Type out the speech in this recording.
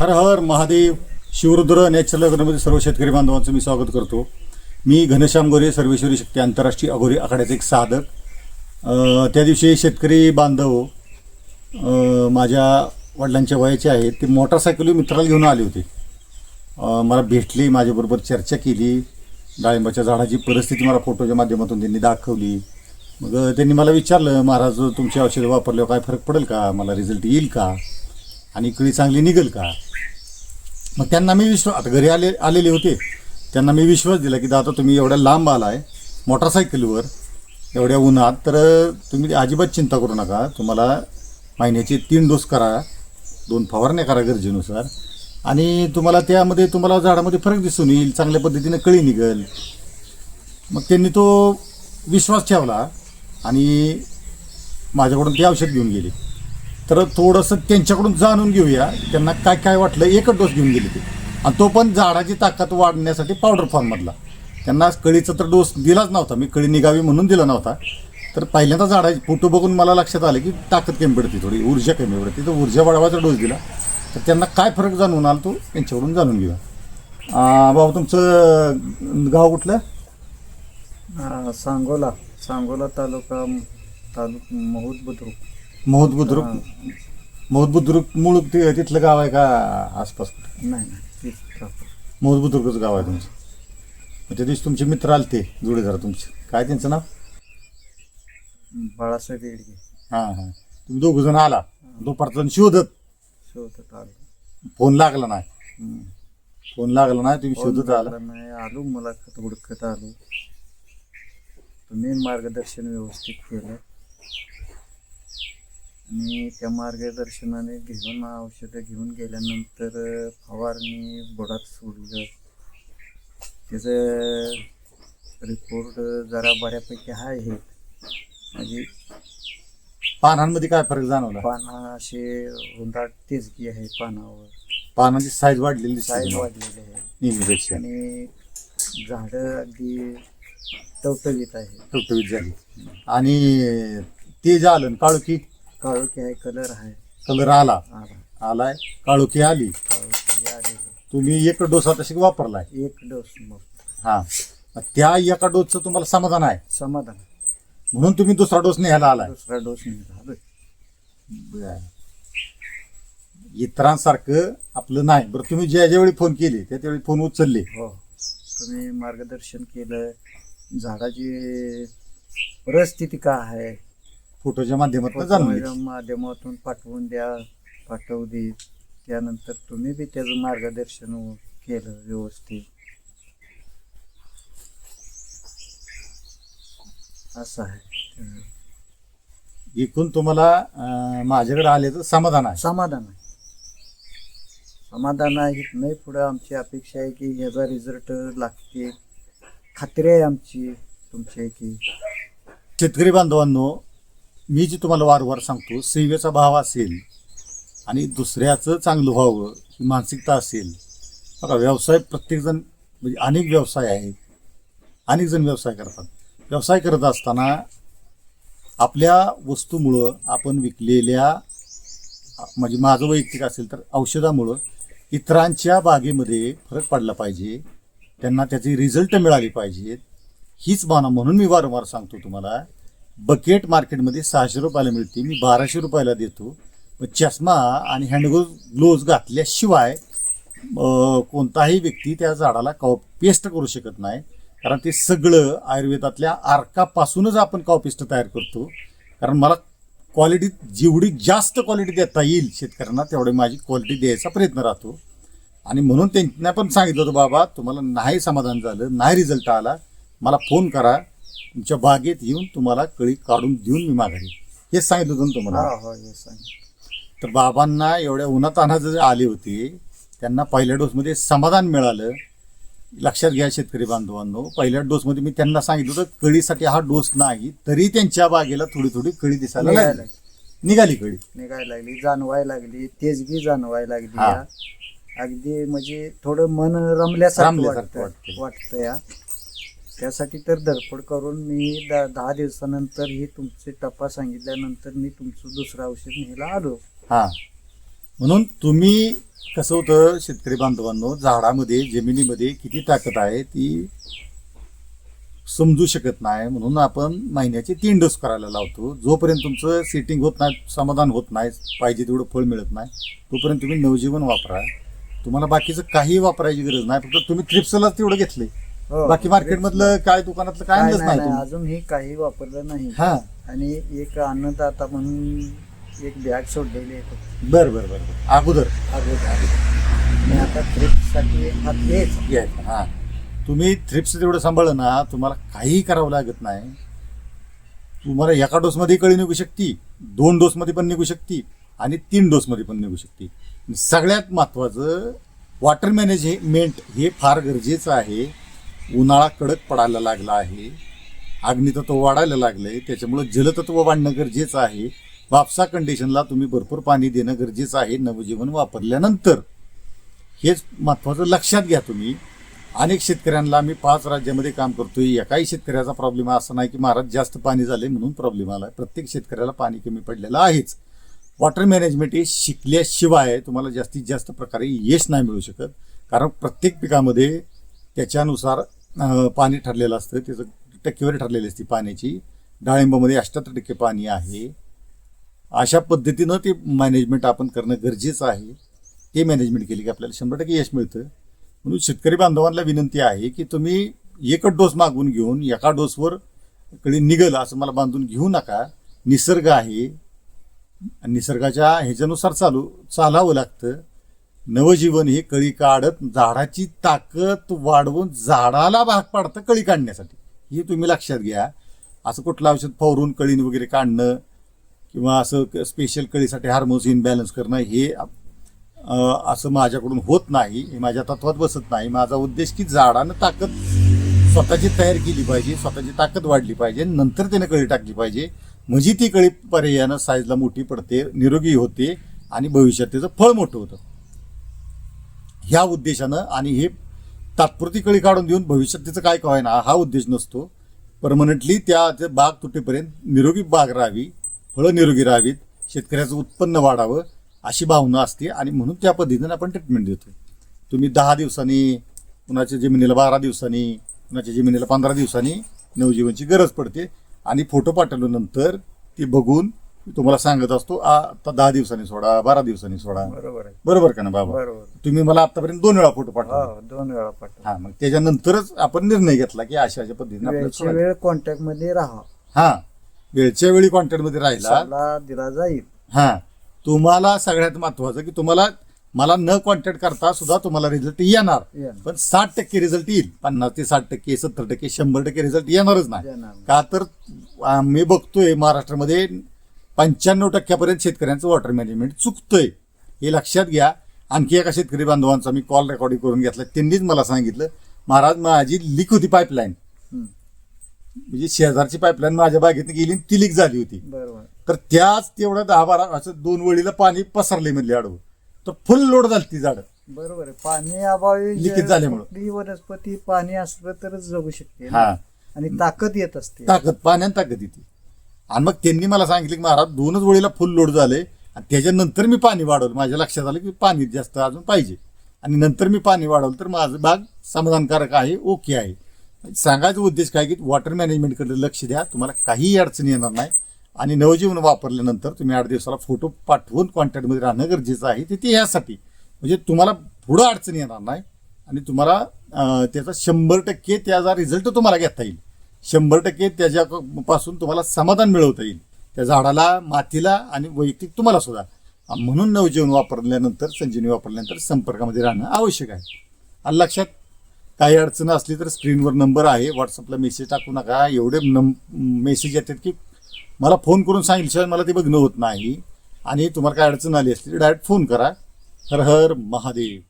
हर हर Mahadev Shivarudra natural अग्रमध्ये सर्व शेतकरी बांधवांचं मी स्वागत करतो. मी घनश्याम गोरे सर्वेश्वरी शक्ती आंतरराष्ट्रीय अघोरी आखाड्याचे एक साधक. त्या दिवशी शेतकरी बांधव माझ्या वडिलांच्या वयाचे आहेत. ते मोटरसायकल मित्राला घेऊन आले होते. मला भेटली माझ्याबरोबर चर्चा केली. डाळिंबाच्या झाडाची परिस्थिती मला फोटोच्या माध्यमातून त्यांनी दाखवली. मग त्यांनी मला विचारलं महाराज तुमची औषधं वापरल्यावर काय फरक पडेल का? मला रिझल्ट येईल का? आणि कळी चांगली निघेल का? मग त्यांना मी विश्वास आता घरी आले आलेले होते. त्यांना मी विश्वास दिला की दादा तुम्ही एवढ्या लांब आलाय मोटरसायकलवर एवढ्या उन्हात तर तुम्ही अजिबात चिंता करू नका. तुम्हाला महिन्याचे तीन डोस करा. दोन फवारण्या करा गरजेनुसार. आणि तुम्हाला त्यामध्ये तुम्हाला झाडामध्ये फरक दिसून येईल. चांगल्या पद्धतीने कळी निघेल. मग त्यांनी तो विश्वास ठेवला आणि माझ्याकडून ते औषध घेऊन गेले. तर थोडंसं त्यांच्याकडून जाणून घेऊया त्यांना काय काय वाटलं एकच डोस घेऊन गेले ते. आणि तो पण झाडाची ताकद वाढण्यासाठी पावडर फॉर्ममधला त्यांना कळीचा तर डोस दिलाच नव्हता मी कळी निघावी म्हणून दिला नव्हता. तर पहिल्यांदा झाडाची फोटो बघून मला लक्षात आलं की ताकद कमी पडते थोडी ऊर्जा कमी पडते. तर ऊर्जा वाढवायचा डोस दिला. तर त्यांना काय फरक जाणून आला तो त्यांच्याकडून जाणून घेऊया. भाऊ तुमचं गाव कुठलं? सांगोला सांगोला तालुका तालुक महूद बुद्रुक. मोहद बुद्रुक मोहद बुद्रुक मूळ ते तिथलं गाव आहे का आसपास नाही नाही. मोहद बुद्रुकच गाव आहे तुमचं. मग त्या दिवशी तुमचे मित्र आले ते जोडीदार तुमचे. काय त्यांचं नाव? बाळासाहेब येडगे. हां हां. तुम्ही दोघं जण आला. दुपारचं शोधत. शोधत आलो. फोन लागला नाही. हम्म. फोन लागला नाही तुम्ही फोन शोधत आला. लागला नाही आलो मुलाखत हुडकत आलो. तुम्ही मार्गदर्शन व्यवस्थित केलं. आणि त्या मार्गदर्शनाने घेऊन औषधं घेऊन गेल्यानंतर फवारणी बुडात सोडलं. त्याचं रिपोर्ट जरा बऱ्यापैकी आहे हे. म्हणजे पानांमध्ये काय फरक जाणवला? पानं असे हुंदाट तेजगी आहे पानावर. पानांची साईज वाढलेली साईज वाढलेली आहे. नेहमीपेक्षा. आणि झाडं अगदी टवटवीत आहे टवटवीत झाली. आणि तेज आलं काळुकी काळोखी आहे कलर आहे. कलर आला. आला. आलाय. काळुकी आली. काळोखी आलेली तुम्ही एक डोस आता शिक वापरलाय. एक डोस मग. हा. मग त्या एका डोसचं तुम्हाला समाधान आहे. समाधान. म्हणून तुम्ही दुसरा डोस न्यायला आलाय. दुसरा डोस निघाला. इतरांसारखं आपलं नाही. बरं तुम्ही ज्या ज्यावेळी फोन केले त्या त्यावेळी फोन उचलले. हो. तुम्ही मार्गदर्शन केलं. झाडाची परिस्थिती काय आहे? फोटोच्या माध्यमातून जाणून माध्यमातून पाठवून द्या पाठवू दे. त्यानंतर तुम्ही बी त्याचं मार्गदर्शन केलं व्यवस्थित. असं आहे. एकूण तुम्हाला अं, माझ्याकडे आल्याचं समाधान आहे. समाधान आहे. समाधान आहे नाही पुढे आमची अपेक्षा आहे की ह्याचा रिझल्ट लागते. खात्री आहे आमची तुमची की. शेतकरी बांधवांनो मी जे तुम्हाला वारंवार सांगतो सेवेचा भाव असेल आणि दुसऱ्याचं चांगलं व्हावं ही मानसिकता असेल बघा व्यवसाय प्रत्येकजण म्हणजे अनेक व्यवसाय आहेत अनेक जण व्यवसाय करतात. व्यवसाय करत असताना आपल्या वस्तूमुळं आपण विकलेल्या म्हणजे माझं वैयक्तिक असेल तर औषधामुळं इतरांच्या बागेमध्ये फरक पडला पाहिजे त्यांना त्याचे रिझल्ट मिळाले पाहिजेत हीच भावना म्हणून मी वारंवार सांगतो तुम्हाला. बकेट मार्केटमध्ये सहाशे रुपयाला मिळते. मी बाराशे रुपयाला देतो. मग चष्मा आणि हँडग्लोज ग्लोव्ज घातल्याशिवाय कोणताही व्यक्ती त्या झाडाला कॉ पेस्ट करू शकत नाही. कारण ते सगळं आयुर्वेदातल्या आर्कापासूनच आपण कॉ पेस्ट तयार करतो. कारण मला क्वालिटी जेवढी जास्त क्वालिटी देता येईल शेतकऱ्यांना तेवढी माझी क्वालिटी द्यायचा प्रयत्न राहतो. आणि म्हणून त्यांना पण सांगितलं होतं बाबा तुम्हाला नाही समाधान झालं नाही रिझल्ट आला. मला फोन करा. तुमच्या बागेत येऊन तुम्हाला कळी काढून देऊन मी माघारी. हेच सांगितलं होतं ना तुम्हाला? हा हो हे सांग तर बाबांना एवढ्या उन्हात अनाथ जे आले होते त्यांना पहिल्या डोसमध्ये समाधान मिळालं. लक्षात घ्या शेतकरी बांधवांनो पहिल्या डोसमध्ये मी त्यांना सांगितलं होतं कळीसाठी हा डोस नाही तरी त्यांच्या बागेला थोडी थोडी कळी दिसायला निघायला लागली. निघाली कळी. निघायला लागली जाणवायला लागली तेजगी जाणवायला लागली हा. या. अगदी म्हणजे थोडं मन रमल्यासारखं रमल्यासारखं वाटतं वाटतं. वाटतं या. त्यासाठी तर धडपड करून मी द- दहा दिवसानंतर ही तुमचे टप्पा सांगितल्यानंतर मी तुमचं दुसरं औषध न्यायला आलो. हा. म्हणून तुम्ही कसं होतं शेतकरी बांधवांनो झाडामध्ये जमिनीमध्ये किती ताकद आहे ती समजू शकत नाही. म्हणून आपण महिन्याचे तीन डोस करायला लावतो. जोपर्यंत तुमचं सेटिंग होत नाही समाधान होत नाही पाहिजे तेवढं फळ मिळत नाही तोपर्यंत तुम्ही नवजीवन वापरा. तुम्हाला बाकीचं काही वापरायची गरज नाही फक्त तुम्ही थ्रिप्सलाच तेवढं घेतले. हो. बाकी मार्केटमधलं काय दुकानातलं काय आणलंच नाही तुम्ही? अजून हे काही वापरलं नाही. हा. आणि एक अन्नदाता म्हणून एक बॅग सोडलेली आहे फक्त बरं बरं बरं बरं. अगोदर. अगोदर आणि आता ट्रिपसाठी हा तेच. हा. तुम्ही थ्रिप्स तेवढं सांभाळलं ना तुम्हाला काहीही करावं लागत नाही. तुम्हाला एका डोसमध्ये कळी निघू शकते दोन डोसमध्ये पण निघू शकते आणि तीन डोसमध्ये पण निघू शकते. सगळ्यात महत्त्वाचं वॉटर मॅनेजमेंट हे फार गरजेचं आहे. उन्हाळा कडक पडायला लागला आहे. अग्नितत्व वाढायला लागलंय. त्याच्यामुळं जलतत्व वाढणं गरजेचं आहे. वापसा कंडिशनला तुम्ही भरपूर पाणी देणं गरजेचं आहे. नवजीवन वापरल्यानंतर. हेच महत्त्वाचं लक्षात घ्या तुम्ही. अनेक शेतकऱ्यांना मी पाच राज्यामध्ये काम करतोय. एकाही शेतकऱ्याचा प्रॉब्लेम असा नाही की महाराज जास्त पाणी झाले म्हणून प्रॉब्लेम आला. प्रत्येक शेतकऱ्याला पाणी कमी पडलेलं आहेच. वॉटर मॅनेजमेंट हे शिकल्याशिवाय तुम्हाला जास्तीत जास्त प्रकारे यश नाही मिळू शकत. कारण प्रत्येक पिकामध्ये त्याच्यानुसार पाणी ठरलेलं असतं. त्याचं टक्केवारी ठरलेली असते पाण्याची. डाळिंबामध्ये अठ्ठ्याहत्तर टक्के पाणी आहे. अशा पद्धतीनं ते मॅनेजमेंट आपण करणं गरजेचं आहे. ते मॅनेजमेंट केली की आपल्याला शंभर टक्के यश मिळतं. म्हणून शेतकरी बांधवांना विनंती आहे की तुम्ही एकच डोस मागून घेऊन एका डोसवर कडे निघल असं मला बांधून घेऊ नका. निसर्ग आहे. आणि निसर्गाच्या ह्याच्यानुसार चालू चालावं लागतं. नवजीवन हे कळी काढत झाडाची ताकद वाढवून झाडाला भाग पाडतं कळी काढण्यासाठी. हे तुम्ही लक्षात घ्या. असं कुठलं औषध फवरून कळीन वगैरे काढणं किंवा असं स्पेशल कळीसाठी हार्मोन्स इनबॅलन्स करणं हे असं माझ्याकडून होत नाही. हे माझ्या तत्वात बसत नाही. माझा उद्देश की झाडानं ताकद स्वतःची तयार केली पाहिजे स्वतःची ताकद वाढली पाहिजे नंतर त्याने कळी टाकली पाहिजे. म्हणजे ती कळी पर्यायानं साईजला मोठी पडते निरोगी होते आणि भविष्यात त्याचं फळ मोठं होतं. ह्या उद्देशानं आणि हे तात्पुरती कळी काढून देऊन भविष्यात त्याचं काय काय ना हा उद्देश नसतो. परमनंटली त्या बाग तुटेपर्यंत निरोगी बाग राहावी फळं निरोगी राहावीत शेतकऱ्याचं उत्पन्न वाढावं अशी भावना असते आणि म्हणून त्या पद्धतीनं आपण ट्रीटमेंट देतो तुम्ही दहा दिवसांनी कुणाच्या जमिनीला बारा दिवसांनी कुणाच्या जमिनीला पंधरा दिवसांनी नवजीवनची गरज पडते आणि फोटो पाठवल्यानंतर ती बघून तुम्हाला सांगत असतो "आ, आता दहा दिवसांनी सोडा बारा दिवसांनी सोडा. बरोबर आहे. बरोबर का ना बाबा? बरोबर. तुम्ही मला आतापर्यंत दोन वेळा फोटो पाठवा हो दोन वेळा पाठव हा मग त्याच्यानंतरच आपण निर्णय घेतला की अशा अशा पद्धतीने आपल्याला वेळच्या सोडायचं. वेळ कॉन्टॅक्टमध्ये राहा. हा वेळच्या वेळी कॉन्टॅक्टमध्ये राहिला. सल्ला दिला जाईल. हा तुम्हाला सगळ्यात महत्वाचं की तुम्हाला मला न कॉन्टॅक्ट करता सुद्धा तुम्हाला रिझल्ट येणार. येणार. पण साठ टक्के रिझल्ट येईल. पन्नास ते साठ टक्के सत्तर टक्के शंभर टक्के रिझल्ट येणारच नाही. येणार. का तर आम्ही बघतोय महाराष्ट्रामध्ये पंच्याण्णव टक्क्यापर्यंत शेतकऱ्यांचं वॉटर मॅनेजमेंट चुकतंय. हे लक्षात घ्या. आणखी एका शेतकरी बांधवांचा मी कॉल रेकॉर्डिंग करून घेतला. त्यांनीच मला सांगितलं महाराज माझी लीक होती पाईपलाईन. म्हणजे शेजारची पाईपलाईन माझ्या बागेत गेली आणि ती लीक झाली होती. बरोबर. तर त्याच तेवढं दहा बारा असं दोन वळीला पाणी पसरले म्हणले आडवं. तर फुल लोड झाली ती झाडं. बरोबर आहे. पाणी अभावी लिकेज झाल्यामुळं. वनस्पती पाणी असलं तरच जगू शकते. हा. आणि ताकद येत असते. ताकद पाण्यात ताकद येते. आणि मग त्यांनी मला सांगितलं की महाराज दोनच वळीला फुल लोड झाले. आणि त्याच्यानंतर मी पाणी वाढवलं. माझ्या लक्षात आलं की पाणी जास्त अजून पाहिजे. आणि नंतर मी पाणी वाढवलं तर माझं बाग समाधानकारक आहे ओके आहे. सांगायचा उद्देश काय की वॉटर मॅनेजमेंटकडे लक्ष द्या. तुम्हाला काहीही अडचणी येणार नाही. आणि नवजीवन वापरल्यानंतर तुम्ही आठ दिवसाला फोटो पाठवून कॉन्टॅक्टमध्ये राहणं गरजेचं आहे. ते ते यासाठी म्हणजे तुम्हाला पुढं अडचणी येणार नाही. आणि तुम्हाला त्याचा शंभर टक्के त्याचा रिझल्ट तुम्हाला घेता येईल. शंभर टक्के त्याच्यापासून तुम्हाला समाधान मिळवता येईल. त्या झाडाला मातीला आणि वैयक्तिक तुम्हाला सुद्धा. म्हणून नवजीवन वापरल्यानंतर संजीवनी वापरल्यानंतर संपर्कामध्ये राहणं आवश्यक आहे. आणि लक्षात काही अडचण असली तर स्क्रीनवर नंबर आहे. व्हॉट्सअपला मेसेज टाकू नका. एवढे नम मेसेज येतात की मला फोन करून सांगितल्याशिवाय मला ते बघणं होत नाही. आणि तुम्हाला काय अडचण आली असली तर डायरेक्ट फोन करा. हर हर महादेव.